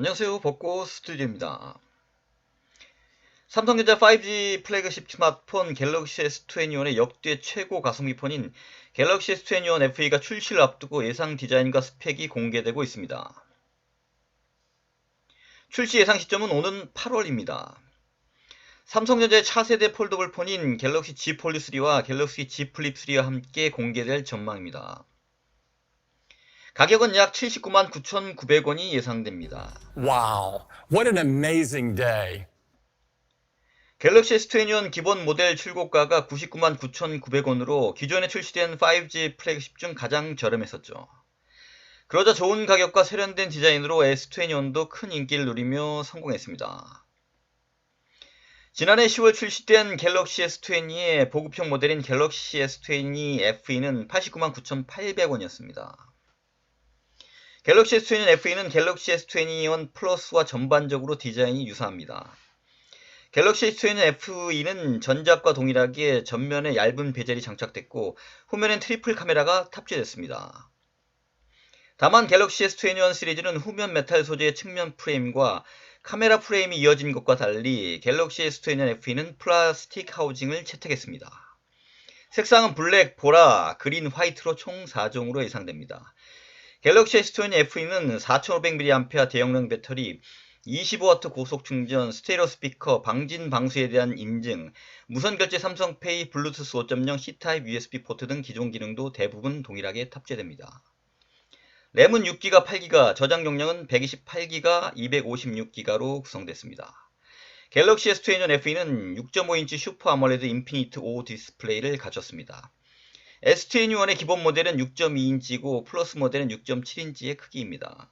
안녕하세요. 벚꽃 스튜디오입니다. 삼성전자 5G 플래그십 스마트폰 갤럭시 S21의 역대 최고 가성비 폰인 갤럭시 S21 FE가 출시를 앞두고 예상 디자인과 스펙이 공개되고 있습니다. 출시 예상 시점은 오는 8월입니다. 삼성전자의 차세대 폴더블 폰인 갤럭시 Z 폴드 3와 갤럭시 Z 플립 3와 함께 공개될 전망입니다. 가격은 약 79만 9,900원이 예상됩니다. Wow, what an amazing day. 갤럭시 S21 기본 모델 출고가가 99만 9,900원으로 기존에 출시된 5G 플래그십 중 가장 저렴했었죠. 그러자 좋은 가격과 세련된 디자인으로 S21도 큰 인기를 누리며 성공했습니다. 지난해 10월 출시된 갤럭시 S20의 보급형 모델인 갤럭시 S20 FE는 89만 9,800원이었습니다. 갤럭시 S20 FE는 갤럭시 S21 플러스와 전반적으로 디자인이 유사합니다. 갤럭시 S20 FE는 전작과 동일하게 전면에 얇은 베젤이 장착됐고 후면엔 트리플 카메라가 탑재됐습니다. 다만 갤럭시 S21 시리즈는 후면 메탈 소재의 측면 프레임과 카메라 프레임이 이어진 것과 달리 갤럭시 S21 FE는 플라스틱 하우징을 채택했습니다. 색상은 블랙, 보라, 그린, 화이트로 총 4종으로 예상됩니다. 갤럭시 S20 FE는 4500mAh 대용량 배터리, 25W 고속 충전, 스테레오 스피커, 방진 방수에 대한 인증, 무선 결제 삼성페이, 블루투스 5.0, C타입 USB 포트 등 기존 기능도 대부분 동일하게 탑재됩니다. 램은 6기가, 8기가, 저장 용량은 128기가, 256기가로 구성됐습니다. 갤럭시 S21 FE는 6.5인치 슈퍼 아몰레드 인피니트 5 디스플레이를 갖췄습니다. S21의 기본 모델은 6.2인치고 플러스 모델은 6.7인치의 크기입니다.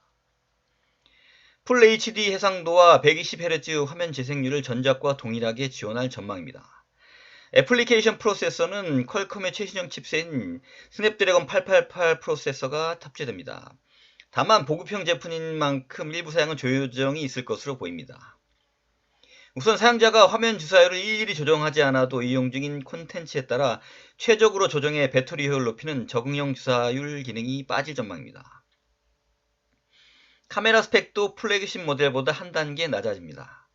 풀 HD 해상도와 120Hz 화면 재생률을 전작과 동일하게 지원할 전망입니다. 애플리케이션 프로세서는 퀄컴의 최신형 칩셋인 스냅드래곤 888 프로세서가 탑재됩니다. 다만 보급형 제품인 만큼 일부 사양은 조정이 있을 것으로 보입니다. 우선 사용자가 화면 주사율을 일일이 조정하지 않아도 이용 중인 콘텐츠에 따라 최적으로 조정해 배터리 효율을 높이는 적응형 주사율 기능이 빠질 전망입니다. 카메라 스펙도 플래그십 모델보다 한 단계 낮아집니다.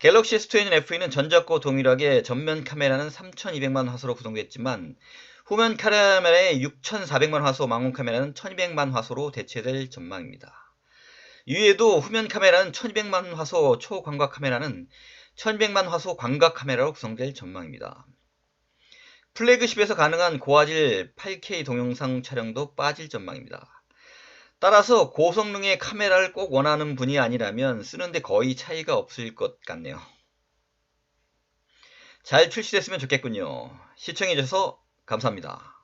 갤럭시 S20 FE는 전작과 동일하게 전면 카메라는 3200만 화소로 구성됐지만 후면 카메라의 6400만 화소 망원 카메라는 1200만 화소로 대체될 전망입니다. 이외에도 후면 카메라는 1200만 화소 초광각 카메라는 1200만 화소 광각 카메라로 구성될 전망입니다. 플래그십에서 가능한 고화질 8K 동영상 촬영도 빠질 전망입니다. 따라서 고성능의 카메라를 꼭 원하는 분이 아니라면 쓰는데 거의 차이가 없을 것 같네요. 잘 출시됐으면 좋겠군요. 시청해주셔서 감사합니다.